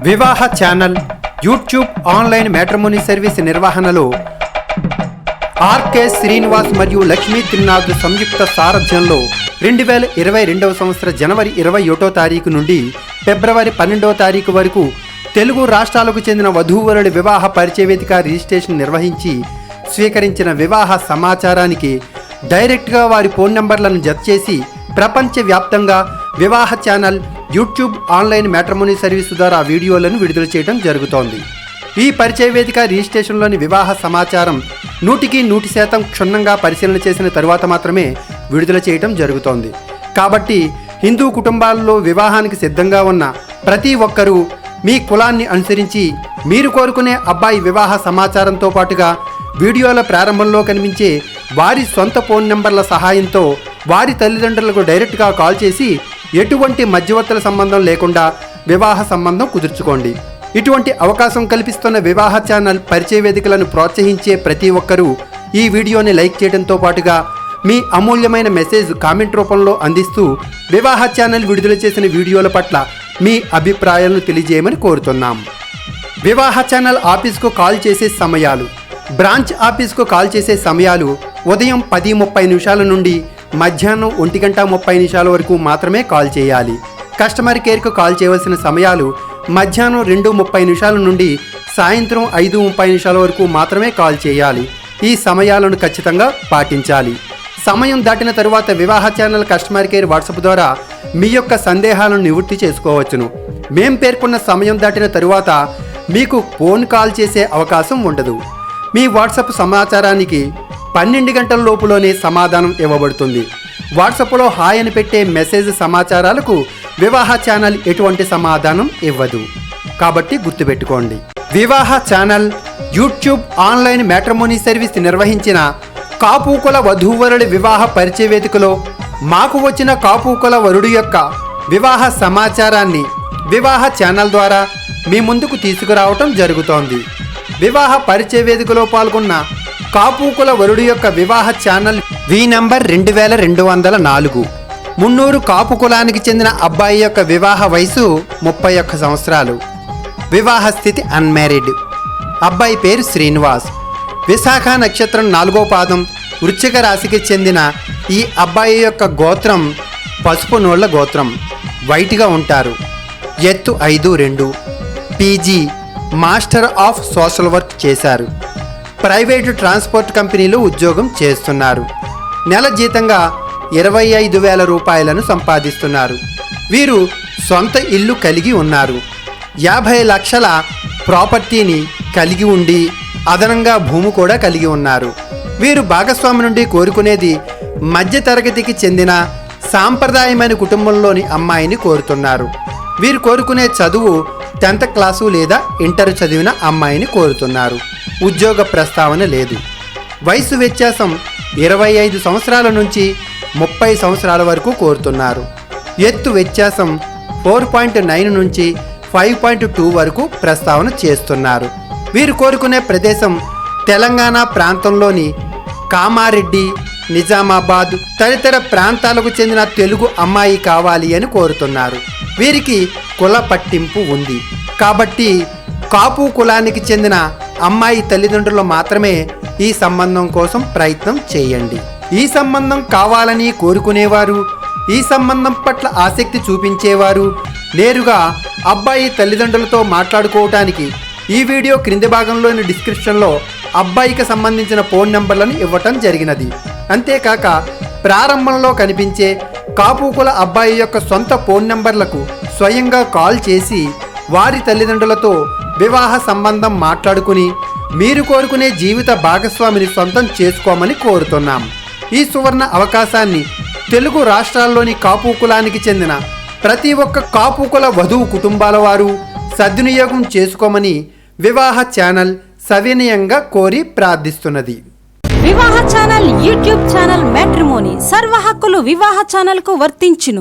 Vivaha channel YouTube online matrimony service నిర్వహణలో RK Srinivas మరియు లక్ష్మీ త్రినాథ్ సంయుక్త సారథ్యంలో రెండు వేల ఇరవై రెండవ సంవత్సర జనవరి ఇరవై ఒకటో తారీఖు నుండి ఫిబ్రవరి పన్నెండవ తారీఖు వరకు తెలుగు రాష్ట్రాలకు చెందిన వధూవరుడి వివాహ పరిచయ వేదిక రిజిస్ట్రేషన్ నిర్వహించి స్వీకరించిన వివాహ సమాచారానికి డైరెక్ట్గా వారి ఫోన్ నంబర్లను జత చేసి ప్రపంచవ్యాప్తంగా Vivaha channel YouTube online matrimony service ద్వారా వీడియోలను విడుదల చేయడం జరుగుతోంది. ఈ పరిచయ వేదిక రిజిస్ట్రేషన్లోని వివాహ సమాచారం నూటికి నూటి శాతం క్షుణ్ణంగా పరిశీలన చేసిన తరువాత మాత్రమే విడుదల చేయడం జరుగుతోంది. కాబట్టి హిందూ కుటుంబాల్లో వివాహానికి సిద్ధంగా ఉన్న ప్రతి ఒక్కరూ మీ కులాన్ని అనుసరించి మీరు కోరుకునే అబ్బాయి వివాహ సమాచారంతో పాటుగా వీడియోల ప్రారంభంలో కనిపించే వారి సొంత ఫోన్ నెంబర్ల సహాయంతో వారి తల్లిదండ్రులకు డైరెక్ట్గా కాల్ చేసి ఎటువంటి మధ్యవర్తుల సంబంధం లేకుండా వివాహ సంబంధం కుదుర్చుకోండి. ఇటువంటి అవకాశం కల్పిస్తున్న వివాహ ఛానల్ పరిచయ వేదికలను ప్రోత్సహించే ప్రతి ఒక్కరూ ఈ వీడియోని లైక్ చేయడంతో పాటుగా మీ అమూల్యమైన మెసేజ్ కామెంట్ రూపంలో అందిస్తూ వివాహ ఛానల్ విడుదల చేసిన వీడియోల పట్ల మీ అభిప్రాయాలను తెలియజేయమని కోరుతున్నాం. వివాహ ఛానల్ ఆఫీస్కు కాల్ చేసే సమయాలు బ్రాంచ్ ఆఫీస్కు కాల్ చేసే సమయాలు ఉదయం పది ముప్పై నిమిషాల నుండి మధ్యాహ్నం ఒంటి గంట ముప్పై నిమిషాల వరకు మాత్రమే కాల్ చేయాలి. కస్టమర్ కేర్కు కాల్ చేయవలసిన సమయాలు మధ్యాహ్నం రెండు ముప్పై నిమిషాల నుండి సాయంత్రం ఐదు ముప్పై నిమిషాల వరకు మాత్రమే కాల్ చేయాలి. ఈ సమయాలను ఖచ్చితంగా పాటించాలి. సమయం దాటిన తరువాత వివాహ ఛానల్ కస్టమర్ కేర్ వాట్సాప్ ద్వారా మీ యొక్క సందేహాలను నివృత్తి చేసుకోవచ్చును. మేం పేర్కొన్న సమయం దాటిన తరువాత మీకు ఫోన్ కాల్ చేసే అవకాశం ఉండదు. మీ వాట్సాప్ సమాచారానికి పన్నెండు గంటల లోపులోనే సమాధానం ఇవ్వబడుతుంది. వాట్సాప్లో హాయ్ అని పెట్టే మెసేజ్ సమాచారాలకు వివాహ ఛానల్ ఎటువంటి సమాధానం ఇవ్వదు. కాబట్టి గుర్తుపెట్టుకోండి. Vivaha channel YouTube online matrimony service నిర్వహించిన కాపుకుల వధూవరుడి వివాహ పరిచయ వేదికలో మాకు వచ్చిన కాపుకుల వరుడు యొక్క వివాహ సమాచారాన్ని వివాహ ఛానల్ ద్వారా మీ ముందుకు తీసుకురావటం జరుగుతోంది. వివాహ పరిచయ వేదికలో పాల్గొన్న కాపుకుల వరుడు యొక్క వివాహ ఛానల్ వి నంబర్ రెండు వేల రెండు వందల నాలుగు. మున్నూరు కాపు కులానికి చెందిన అబ్బాయి యొక్క వివాహ వయసు ముప్పై ఒక్క సంవత్సరాలు. వివాహ స్థితి అన్మ్యారీడ్ అబ్బాయి పేరు శ్రీనివాస్. విశాఖ నక్షత్రం నాలుగో పాదం వృశ్చిక రాశికి చెందిన ఈ అబ్బాయి యొక్క గోత్రం పసుపు నోళ్ళ గోత్రం. వైట్గా ఉంటారు. ఎత్తు ఐదు రెండు. PG master of social work చేశారు. ప్రైవేటు ట్రాన్స్పోర్ట్ కంపెనీలో ఉద్యోగం చేస్తున్నారు. నెల జీతంగా ఇరవై ఐదు వేల రూపాయలను సంపాదిస్తున్నారు. వీరు సొంత ఇల్లు కలిగి ఉన్నారు. యాభై లక్షల ప్రాపర్టీని కలిగి ఉండి అదనంగా భూమి కూడా కలిగి ఉన్నారు. వీరు భాగస్వామి నుండి కోరుకునేది మధ్యతరగతికి చెందిన సాంప్రదాయమైన కుటుంబంలోని అమ్మాయిని కోరుతున్నారు. వీరు కోరుకునే చదువు టెన్త్ క్లాసు లేదా ఇంటర్ చదివిన అమ్మాయిని కోరుతున్నారు. ఉద్యోగ ప్రస్తావన లేదు. వయసు వ్యత్యాసం ఇరవై ఐదు సంవత్సరాల నుంచి ముప్పై సంవత్సరాల వరకు కోరుతున్నారు. ఎత్తు వ్యత్యాసం ఫోర్ పాయింట్ నైన్ నుంచి ఫైవ్ పాయింట్ టూ వరకు ప్రస్తావన చేస్తున్నారు. వీరు కోరుకునే ప్రదేశం తెలంగాణ ప్రాంతంలోని కామారెడ్డి నిజామాబాద్ తదితర ప్రాంతాలకు చెందిన తెలుగు అమ్మాయి కావాలి అని కోరుతున్నారు. వీరికి కుల పట్టింపు ఉంది. కాబట్టి కాపు కులానికి చెందిన అమ్మాయి తల్లిదండ్రులు మాత్రమే ఈ సంబంధం కోసం ప్రయత్నం చేయండి. ఈ సంబంధం కావాలని కోరుకునేవారు ఈ సంబంధం పట్ల ఆసక్తి చూపించేవారు నేరుగా అబ్బాయి తల్లిదండ్రులతో మాట్లాడుకోవటానికి ఈ వీడియో క్రింది భాగంలోని డిస్క్రిప్షన్లో అబ్బాయికి సంబంధించిన ఫోన్ నెంబర్లను ఇవ్వటం జరిగినది. అంతేకాక ప్రారంభంలో కనిపించే కాపుకుల అబ్బాయి యొక్క సొంత ఫోన్ నెంబర్లకు స్వయంగా కాల్ చేసి వారి తల్లిదండ్రులతో వివాహ సంబంధం మాట్లాడుకుని మీరు కోరుకునే జీవిత భాగస్వామిని సొంతం చేసుకోమని కోరుతున్నాం. ఈ సువర్ణ అవకాశాన్ని తెలుగు రాష్ట్రాల్లోని కాపు కులానికి చెందిన ప్రతి ఒక్క కాపు కుల వధువు కుటుంబాల వారు సద్వినియోగం చేసుకోమని వివాహ ఛానల్ సవినయంగా కోరి ప్రార్థిస్తున్నది. వివాహ ఛానల్ యూట్యూబ్ ఛానల్ మ్యాట్రిమోని. సర్వ హక్కులు వివాహ ఛానల్కు వర్తించును.